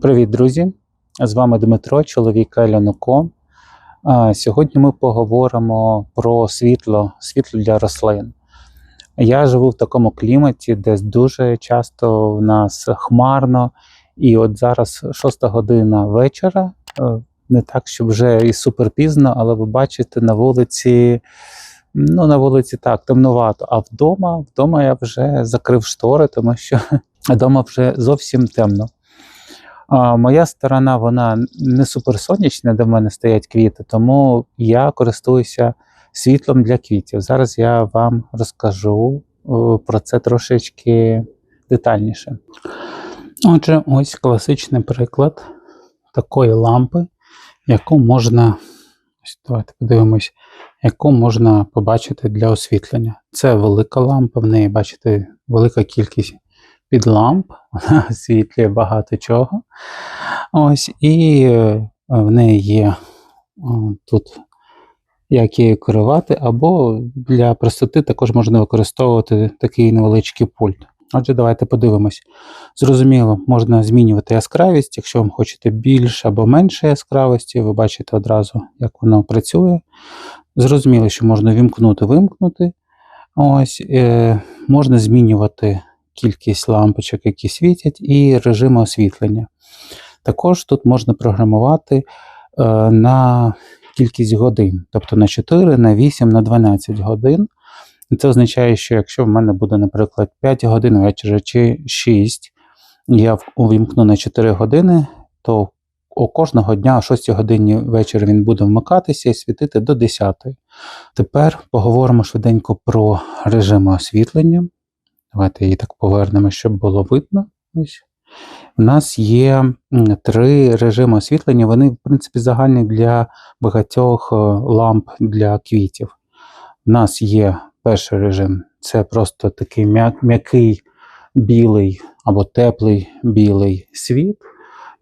Привіт, друзі! З вами Дмитро, чоловік Елянуко. Сьогодні ми поговоримо про світло, світло для рослин. Я живу в такому кліматі, де дуже часто в нас хмарно, і от зараз 6 година вечора. е, Не так, що вже і супер пізно, але ви бачите на вулиці. Ну, на вулиці так, темнувато. А вдома, вдома я вже закрив штори, тому що вдома вже зовсім темно. А, моя сторона вона не суперсонячна, де в мене стоять квіти, тому я користуюся світлом для квітів. Зараз я вам розкажу о, про це трошечки детальніше. Отже, ось класичний приклад такої лампи, яку можна, ось давайте подивимось, яку можна побачити для освітлення. Це велика лампа, в неї, бачите, велика кількість підламп, вона освітлює багато чого. Ось, і е, в неї є тут як її керувати, або для простоти також можна використовувати такий невеличкий пульт. Отже, давайте подивимось. Зрозуміло, можна змінювати яскравість, якщо вам хочете більше або менше яскравості, ви бачите одразу, як воно працює. Зрозуміло, що можна вімкнути, вимкнути. Ось, е, можна змінювати кількість лампочок, які світять, і режими освітлення. Також тут можна програмувати е, на кількість годин, тобто на 4, на 8, на 12 годин. Це означає, що якщо в мене буде, наприклад, 5 годин вечора чи 6, я увімкну на 4 години, то о кожного дня о 6 годині вечора він буде вмикатися і світити до 10. Тепер поговоримо швиденько про режими освітлення. Давайте її так повернемо, щоб було видно. Ось. У нас є три режими освітлення. Вони, в принципі, загальні для багатьох е, ламп для квітів. У нас є перший режим це просто такий м'який білий або теплий білий світ.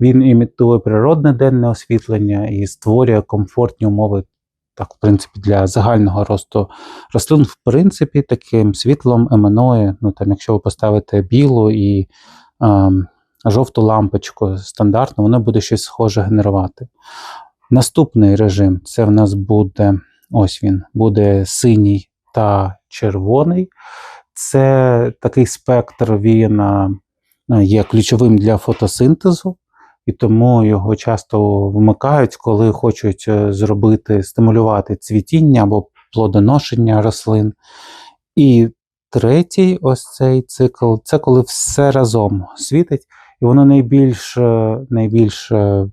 Він імітує природне денне освітлення і створює комфортні умови, так, в принципі, для загального росту рослин, в принципі, таким світлом еманує. Ну, там, якщо ви поставите білу і ем, жовту лампочку стандартно, воно буде щось схоже генерувати. Наступний режим це в нас буде ось він, буде синій та червоний. Це такий спектр, він є ключовим для фотосинтезу, і тому його часто вмикають, коли хочуть е, зробити, стимулювати цвітіння або плодоношення рослин. І третій, ось цей цикл, це коли все разом світить, і воно найбільш, е, найбільш е,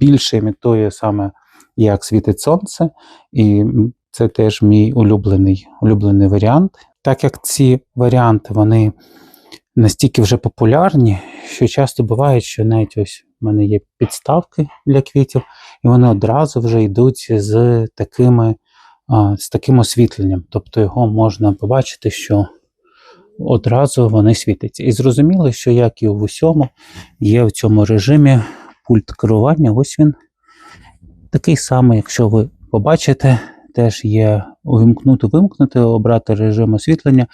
більше імітує саме як світить сонце, і це теж мій улюблений, улюблений варіант. Так як ці варіанти вони настільки вже популярні, що часто буває, що навіть ось в мене є підставки для квітів, і вони одразу вже йдуть з такими, з таким освітленням. Тобто його можна побачити, що одразу вони світяться. І зрозуміло, що як і в усьому, є в цьому режимі пульт керування. Ось він такий самий, якщо ви побачите, теж є увімкнути, вимкнути, обрати режим освітлення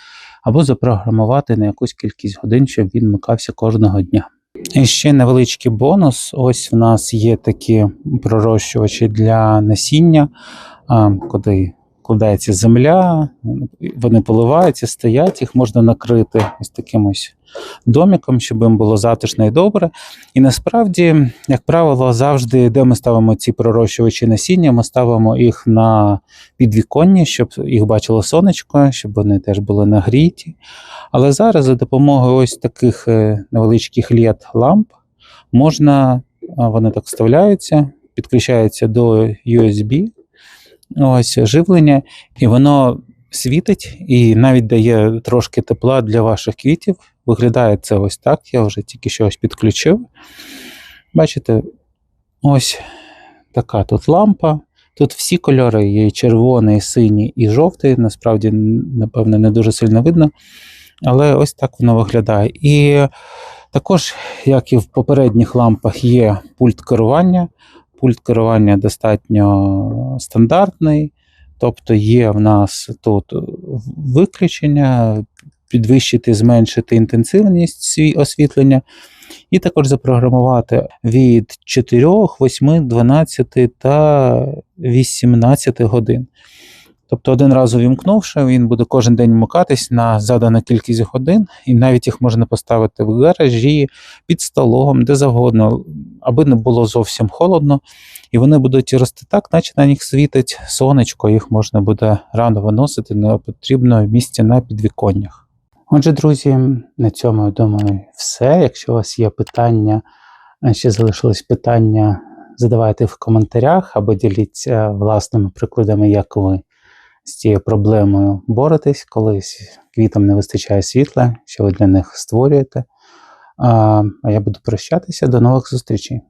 або запрограмувати на якусь кількість годин, щоб він вмикався кожного дня. І ще невеличкий бонус. Ось в нас є такі пророщувачі для насіння, куди кладається земля, вони поливаються, стоять, їх можна накрити ось таким ось доміком, щоб їм було затишно і добре. І насправді, як правило, завжди, де ми ставимо ці пророщувачі насіння, ми ставимо їх на підвіконні, щоб їх бачило сонечко, щоб вони теж були нагріті. Але зараз за допомогою ось таких е, невеличких led ламп можна, вони так вставляються, підключаються до USB, ось живлення, і воно світить і навіть дає трошки тепла для ваших квітів. Виглядає це ось так. Я вже тільки що ось підключив. Бачите, ось така тут лампа. Тут всі кольори є червоний, синій, і жовтий. Насправді, напевно, не дуже сильно видно. Але ось так воно виглядає. І також, як і в попередніх лампах, є пульт керування. Пульт керування достатньо стандартний. Тобто є в нас тут виключення, підвищити, зменшити інтенсивність освітлення. І також запрограмувати від 4, 8, 12 та 18 годин. Тобто один раз увімкнувши, він буде кожен день вмикатись на задану кількість годин, і навіть їх можна поставити в гаражі, під столом, де завгодно, аби не було зовсім холодно. І вони будуть рости так, наче на них світить сонечко, їх можна буде рано виносити, не потрібно місця на підвіконнях. Отже, друзі, на цьому я думаю все. Якщо у вас є питання, е, ще залишились питання, задавайте в коментарях або діліться власними прикладами, як ви з цією проблемою боретесь, коли квітам не вистачає світла, що ви для них створюєте. А я буду прощатися. До нових зустрічей.